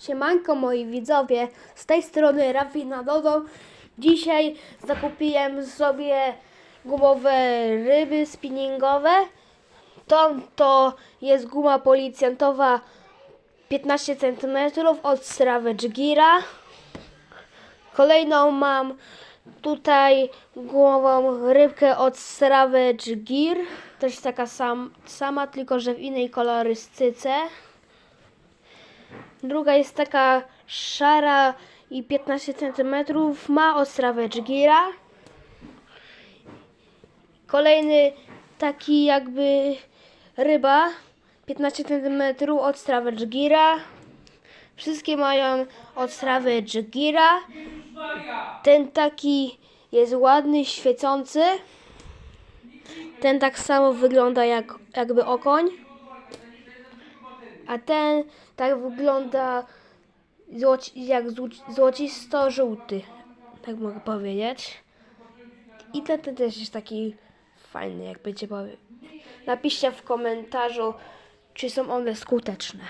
Siemanko moi widzowie, z tej strony Rafina Dodo. Dzisiaj zakupiłem sobie gumowe ryby spinningowe. To, to jest guma policjantowa 15 cm od Savage Gira. Kolejną mam tutaj gumową rybkę od Savage Gear. Też taka sam, sama, tylko że w innej kolorystyce. Druga jest taka szara i 15 cm. Ma od Savage Gira. Kolejny taki jakby ryba 15 cm od Savage Gira. Wszystkie mają od Savage Gira. Ten taki jest ładny, świecący. Ten tak samo wygląda jak jakby okoń. A ten tak wygląda złoci, jak zł- złocisto-żółty. Tak mogę powiedzieć. I ten, ten też jest taki fajny, jak będzie. Napiszcie w komentarzu, czy są one skuteczne.